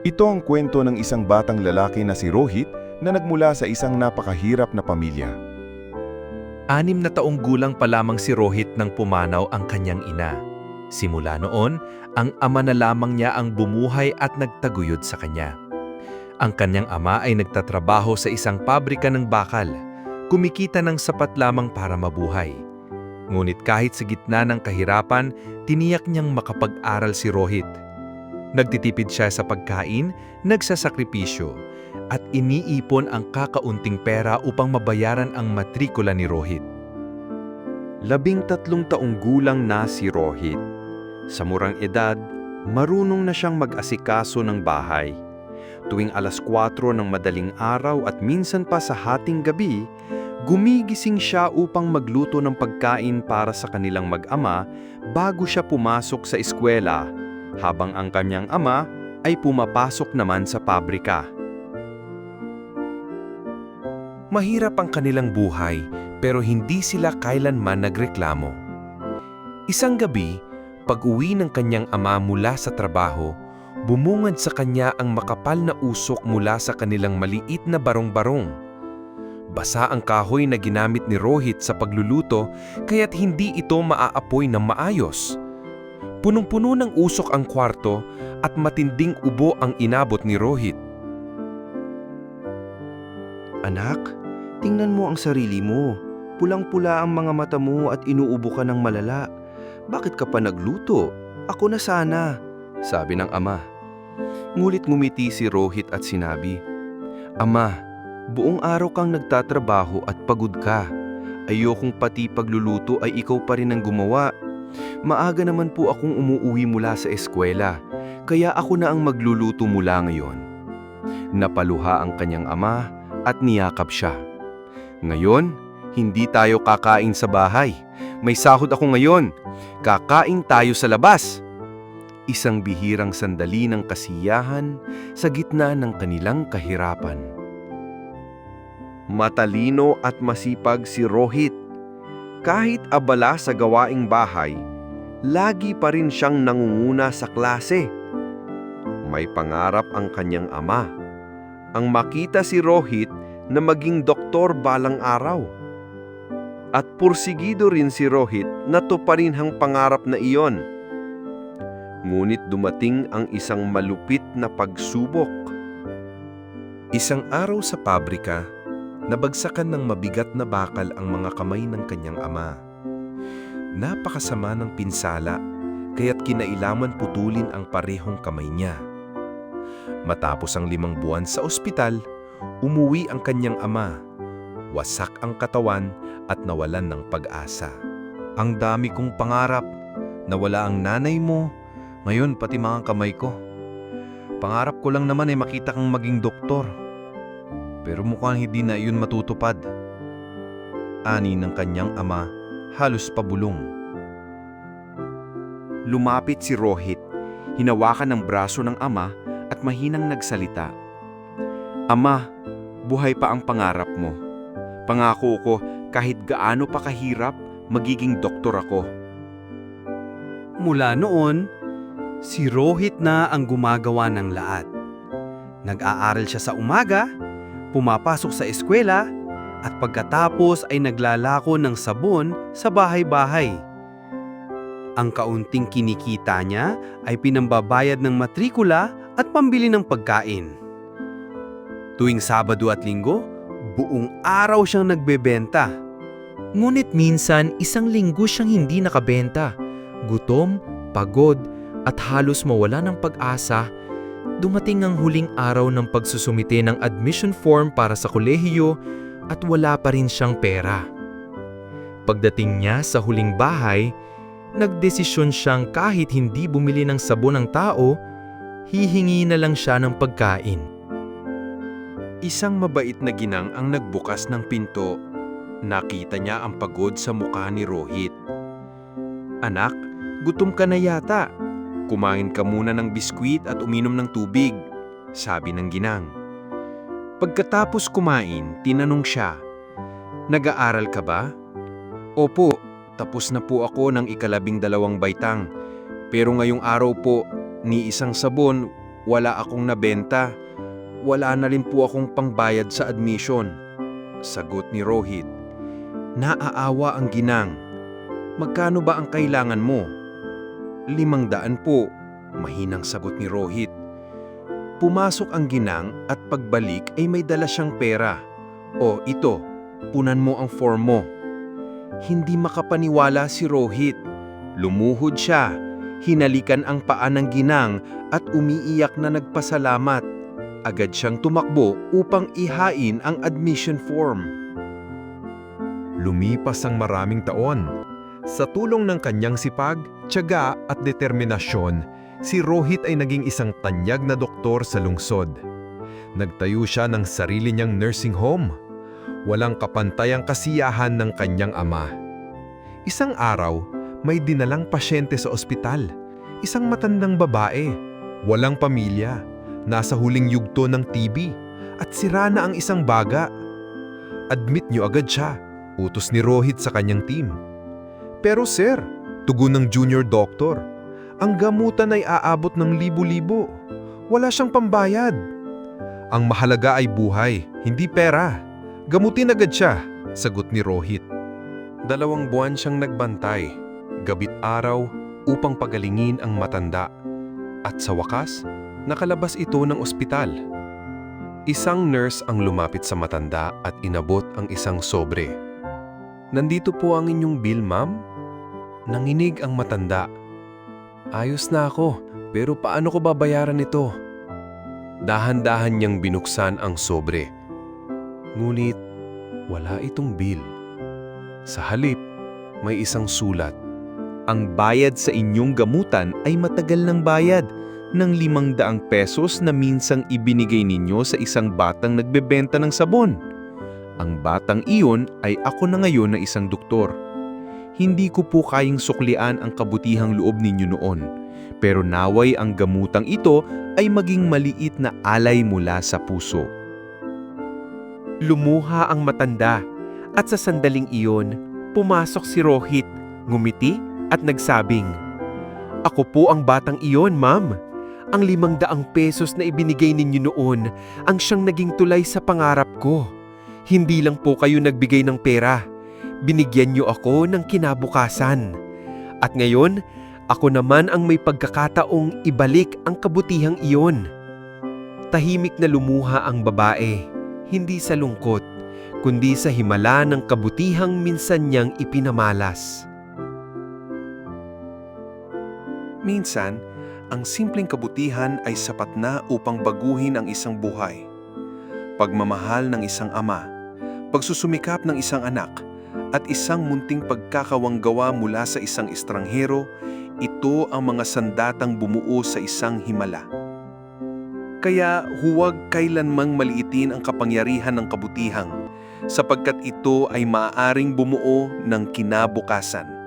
Ito ang kwento ng isang batang lalaki na si Rohit na nagmula sa isang napakahirap na pamilya. Anim na taong gulang pa lamang si Rohit nang pumanaw ang kanyang ina. Simula noon, ang ama na lamang niya ang bumuhay at nagtaguyod sa kanya. Ang kanyang ama ay nagtatrabaho sa isang pabrika ng bakal, kumikita ng sapat lamang para mabuhay. Ngunit kahit sa gitna ng kahirapan, tiniyak niyang makapag-aral si Rohit. Nagtitipid siya sa pagkain, nagsasakripisyo, at iniipon ang kakaunting pera upang mabayaran ang matrikula ni Rohit. Labing tatlong taong gulang na si Rohit. Sa murang edad, marunong na siyang mag-asikaso ng bahay. Tuwing alas 4 ng madaling araw at minsan pa sa hating gabi, gumigising siya upang magluto ng pagkain para sa kanilang mag-ama bago siya pumasok sa eskwela, habang ang kanyang ama ay pumapasok naman sa pabrika. Mahirap ang kanilang buhay pero hindi sila kailanman nagreklamo. Isang gabi, pag-uwi ng kanyang ama mula sa trabaho, bumungad sa kanya ang makapal na usok mula sa kanilang maliit na barong-barong. Basa ang kahoy na ginamit ni Rohit sa pagluluto kaya't hindi ito maaapoy ng maayos. Punong-puno ng usok ang kwarto at matinding ubo ang inabot ni Rohit. Anak, tingnan mo ang sarili mo. Pulang-pula ang mga mata mo at inuubo ka ng malala. Bakit ka pa nagluto? Ako na sana, sabi ng ama. Ngulit ngumiti si Rohit at sinabi, Ama, buong araw kang nagtatrabaho at pagod ka. Ayokong pati pagluluto ay ikaw pa rin ang gumawa. Maaga naman po akong umuuwi mula sa eskwela, kaya ako na ang magluluto mula ngayon. Napaluha ang kanyang ama at niyakap siya. Ngayon, hindi tayo kakain sa bahay. May sahod ako ngayon. Kakain tayo sa labas. Isang bihirang sandali ng kasiyahan sa gitna ng kanilang kahirapan. Matalino at masipag si Rohit. Kahit abala sa gawaing bahay, lagi pa rin siyang nangunguna sa klase. May pangarap ang kanyang ama. Ang makita si Rohit na maging doktor balang araw. At pursigido rin si Rohit na tuparin ang pangarap na iyon. Ngunit dumating ang isang malupit na pagsubok. Isang araw sa pabrika, nabagsakan ng mabigat na bakal ang mga kamay ng kanyang ama. Napakasama ng pinsala, kaya't kinailaman putulin ang parehong kamay niya. Matapos ang limang buwan sa ospital, umuwi ang kanyang ama. Wasak ang katawan at nawalan ng pag-asa. Ang dami kong pangarap. Nawala ang nanay mo. Ngayon pati mga kamay ko. Pangarap ko lang naman ay makita kang maging doktor. Pero mukhang hindi na iyon matutupad. Ani ng kanyang ama, halos pabulong. Lumapit si Rohit, hinawakan ng braso ng ama at mahinang nagsalita. Ama, buhay pa ang pangarap mo. Pangako ko kahit gaano pa kahirap, magiging doktor ako. Mula noon, si Rohit na ang gumagawa ng lahat. Nag-aaral siya sa umaga, pumapasok sa eskwela, at pagkatapos ay naglalako ng sabon sa bahay-bahay. Ang kaunting kinikita niya ay pinambabayad ng matrikula at pambili ng pagkain. Tuwing Sabado at Linggo, buong araw siyang nagbebenta. Ngunit minsan isang linggo siyang hindi nakabenta. Gutom, pagod, at halos mawala ng pag-asa, dumating ang huling araw ng pagsusumite ng admission form para sa kolehiyo at wala pa rin siyang pera. Pagdating niya sa huling bahay, nagdesisyon siyang kahit hindi bumili ng sabon ng tao, hihingi na lang siya ng pagkain. Isang mabait na ginang ang nagbukas ng pinto. Nakita niya ang pagod sa mukha ni Rohit. Anak, gutom ka na yata. Kumain ka muna ng biskwit at uminom ng tubig, sabi ng ginang. Pagkatapos kumain, tinanong siya, Nag-aaral ka ba? Opo, tapos na po ako ng ikalabing dalawang baitang. Pero ngayong araw po, ni isang sabon, Wala akong nabenta. Wala na rin po akong pangbayad sa admission. Sagot ni Rohit. Naaawa ang ginang. Magkano ba ang kailangan mo? Limang daan po, mahinang sagot ni Rohit. Pumasok ang ginang at pagbalik ay may dala siyang pera. O ito, punan mo ang form mo. Hindi makapaniwala si Rohit. Lumuhod siya, hinalikan ang paa ng ginang at umiiyak na nagpasalamat. Agad siyang tumakbo upang ihain ang admission form. Lumipas ang maraming taon. Sa tulong ng kanyang sipag, tiyaga at determinasyon, si Rohit ay naging isang tanyag na doktor sa lungsod. Nagtayo siya ng sarili niyang nursing home. Walang kapantayang kasiyahan ng kanyang ama. Isang araw, may dinalang pasyente sa ospital. Isang matandang babae. Walang pamilya. Nasa huling yugto ng TB. At sira na ang isang baga. Admit niyo agad siya. Utos ni Rohit sa kanyang team. Pero sir, tugon ng junior doctor, ang gamutan ay aabot ng libo-libo. Wala siyang pambayad. Ang mahalaga ay buhay, hindi pera. Gamutin agad siya, sagot ni Rohit. Dalawang buwan siyang nagbantay, gabit araw upang pagalingin ang matanda. At sa wakas, nakalabas ito ng ospital. Isang nurse ang lumapit sa matanda at inabot ang isang sobre. Nandito po ang inyong bill, ma'am? Nanginig ang matanda. Ayos na ako, pero paano ko babayaran ito? Dahan-dahan niyang binuksan ang sobre. Ngunit wala itong bill. Sa halip, may isang sulat. Ang bayad sa inyong gamutan ay matagal ng bayad ng limang daang pesos na minsang ibinigay ninyo sa isang batang nagbebenta ng sabon. Ang batang iyon ay ako na ngayon na isang doktor. Hindi ko po kayang suklian ang kabutihang loob ninyo noon, pero naway ang gamutang ito ay maging maliit na alay mula sa puso. Lumuha ang matanda at sa sandaling iyon, pumasok si Rohit, ngumiti at nagsabing, Ako po ang batang iyon, ma'am. Ang limang daang pesos na ibinigay ninyo noon ang siyang naging tulay sa pangarap ko. Hindi lang po kayo nagbigay ng pera. Binigyan niyo ako ng kinabukasan. At ngayon, ako naman ang may pagkakataong ibalik ang kabutihang iyon. Tahimik na lumuha ang babae, hindi sa lungkot, kundi sa himala ng kabutihang minsan niyang ipinamalas. Minsan, ang simpleng kabutihan ay sapat na upang baguhin ang isang buhay. Pagmamahal ng isang ama, pagsusumikap ng isang anak, at isang munting pagkakawanggawa mula sa isang estranghero, ito ang mga sandatang bumuo sa isang himala. Kaya huwag kailanmang maliitin ang kapangyarihan ng kabutihang sapagkat ito ay maaaring bumuo ng kinabukasan.